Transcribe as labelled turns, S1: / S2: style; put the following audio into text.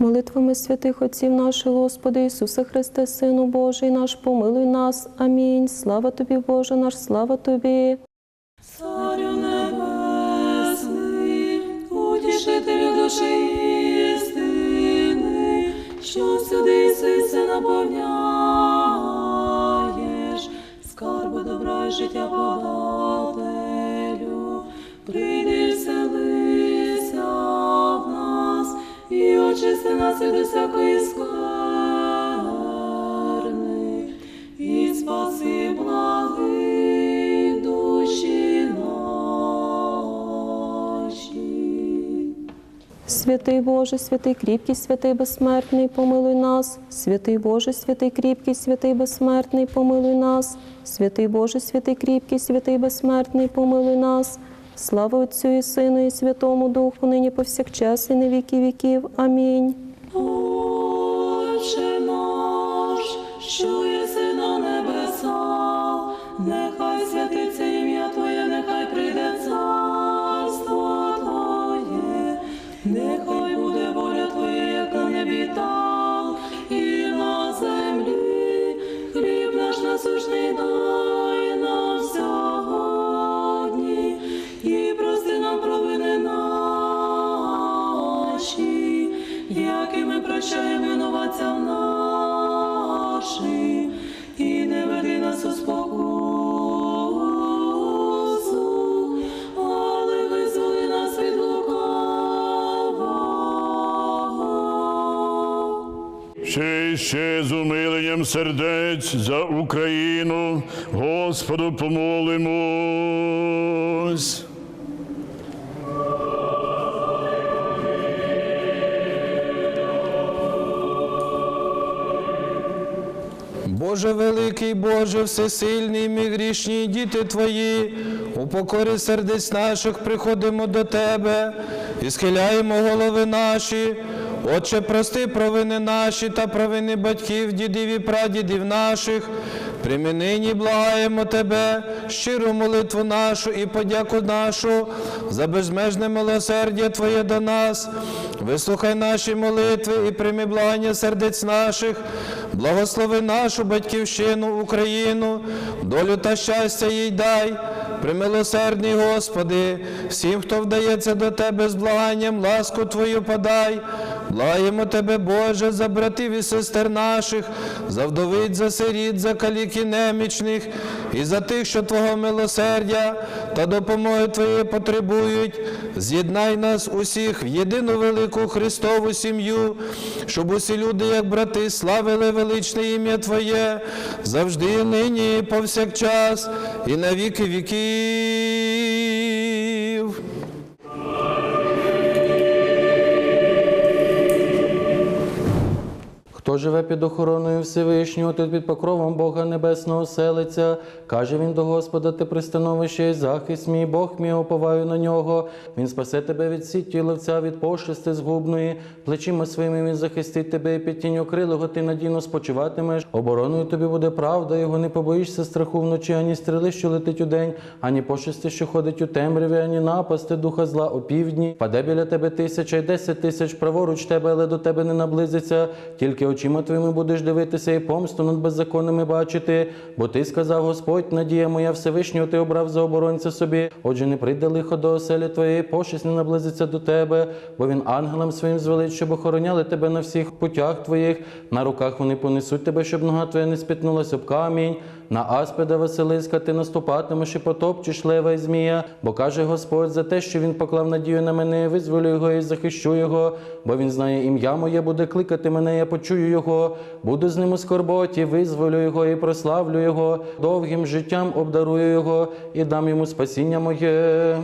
S1: Молитвами святих отців наших, Господи Ісусе Христе, Сину Божий наш, помилуй нас. Амінь. Слава тобі, Боже наш, слава тобі.
S2: Царю небесний, утішителю душі істини, що сюди, все наповняєш, очисти нас від усякої скверни, і спаси благи душі наші.
S1: Святий Боже, святий кріпкий, святий безсмертний, помилуй нас. Святий Боже, святий кріпкий, святий безсмертний, помилуй нас. Святий Боже, святий кріпкий, святий безсмертний, помилуй нас. Слава Отцю і Сину, і Святому Духу, нині повсякчас і на віки віків. Амінь.
S3: Ще ще з умиленням сердець за Україну, Господу помолимось.
S4: Боже великий, Боже всесильний, ми грішні діти Твої, у покорі сердець наших приходимо до Тебе і схиляємо голови наші. Отче, прости провини наші та провини батьків, дідів і прадідів наших. Прийми нині благаємо Тебе, щиру молитву нашу і подяку нашу за безмежне милосердя Твоє до нас. Вислухай наші молитви і прийми благання сердець наших. Благослови нашу батьківщину, Україну, долю та щастя їй дай. Примилосердний, Господи, всім, хто вдається до Тебе з благанням, ласку Твою подай. Благаємо Тебе, Боже, за братів і сестер наших, за вдовиць, за сиріт, за калік і немічних, і за тих, що Твого милосердя та допомоги Твоєї потребують. З'єднай нас усіх в єдину велику Христову сім'ю, щоб усі люди, як брати, славили величне ім'я Твоє, завжди, нині, і повсякчас, і на віки віків. Живе під охороною Всевишнього, той під покровом Бога Небесного селиться, каже він до Господа, ти пристановище і захист мій, Бог мій, оповаю на нього. Він спасе тебе від сіті ловця, від пошести згубної, плечима своїми він захистить тебе, і під тінь крилого ти надійно спочиватимеш. Обороною тобі буде правда, його не побоїшся страху вночі, ані стріли, що летить у день, ані пошести, що ходить у темряві, ані напасти духа зла у півдні. Паде біля тебе тисяча й десять тисяч праворуч тебе, але до тебе не наблизиться. Тільки очима твоїми будеш дивитися і помсту над беззаконними бачити. Бо ти сказав, Господь, надія моя Всевишнього, ти обрав за оборонця собі. Отже, не прийде лихо до оселі твоєї, пошесть не наблизиться до тебе, бо він ангелам своїм звелить, щоб охороняли тебе на всіх путях твоїх. На руках вони понесуть тебе, щоб нога твоя не спітнулась об камінь. На аспида Василиска ти наступатимеш і потопчеш лева і змія, бо каже Господь за те, що він поклав надію на мене, визволю його і захищу його, бо він знає ім'я моє, буде кликати мене, я почую його, буду з ним у скорботі, визволю його і прославлю його, довгим життям обдарую його і дам йому спасіння моє.